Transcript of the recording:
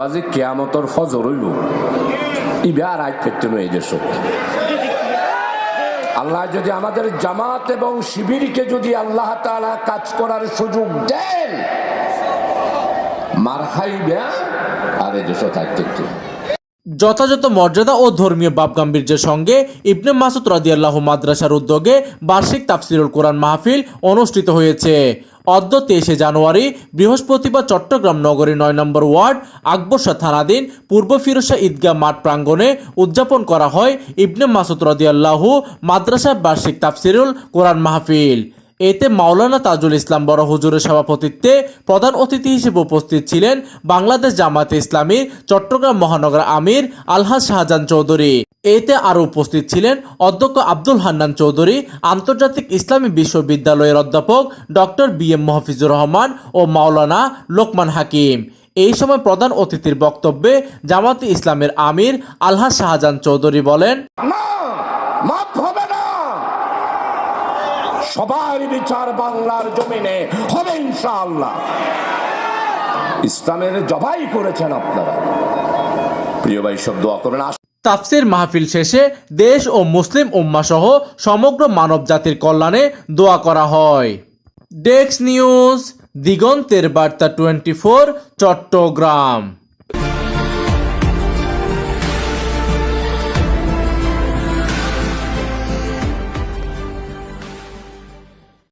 আজি কেয়ামতর ফজর হইব। বেয়া আয় করতে নয় দেশ আল্লাহ যদি আমাদের জামাত এবং শিবিরকে যদি আল্লাহ তাআলা কাজ করার সুযোগ দেন, মার খাইবে আর এদেশ থাকতে একটু যথাযথ মর্যাদা ও ধর্মীয় বাপ গাম্ভীর্যের সঙ্গে ইবনে মাসুদ রাদিয়াল্লাহু মাদ্রাসার উদ্যোগে বার্ষিক তাফসিরুল কোরআন মাহফিল অনুষ্ঠিত হয়েছে। অদ্য তেইশে জানুয়ারি বৃহস্পতিবার চট্টগ্রাম নগরী নয় নম্বর ওয়ার্ড আকবরশা থানাধীন পূর্ব ফিরোসা ঈদগাহ মাঠ প্রাঙ্গণে উদযাপন করা হয় ইবনে মাসুদ রাদিয়াল্লাহু মাদ্রাসার বার্ষিক তাফসিরুল কোরআন মাহফিল। এতে মাওলানা তাজুল ইসলাম বড় হুজুরের সভাপতিত্বে প্রধান অতিথি হিসেবে উপস্থিত ছিলেন বাংলাদেশ জামাতে ইসলামী, চট্টগ্রাম মহানগর আমির আলহাজ শাহজাহান চৌধুরী। এতে আরও উপস্থিত ছিলেন অধ্যক্ষ আব্দুল হান্নান চৌধুরী, আন্তর্জাতিক ইসলামী বিশ্ববিদ্যালয়ের অধ্যাপক doctor B M Mahfuzur Rahman ও মাওলানা লোকমান হাকিম। এই সময় প্রধান অতিথির বক্তব্যে জামাতে ইসলামের আমির আলহাজ শাহজাহান চৌধুরী বলেন সবার বিচার বাংলার জমিনে হবে ইনশাআল্লাহ। ইসলামের জবাই করেছেন আপনারা। প্রিয় ভাই, সব দোয়া করেন তাফসির মাহফিল শেষে দেশ ও মুসলিম উম্মা সহ সমগ্র মানব জাতির কল্যাণে দোয়া করা হয়। ডেক্স নিউজ দিগন্তের বার্তা টোয়েন্টি ফোর চট্টগ্রাম।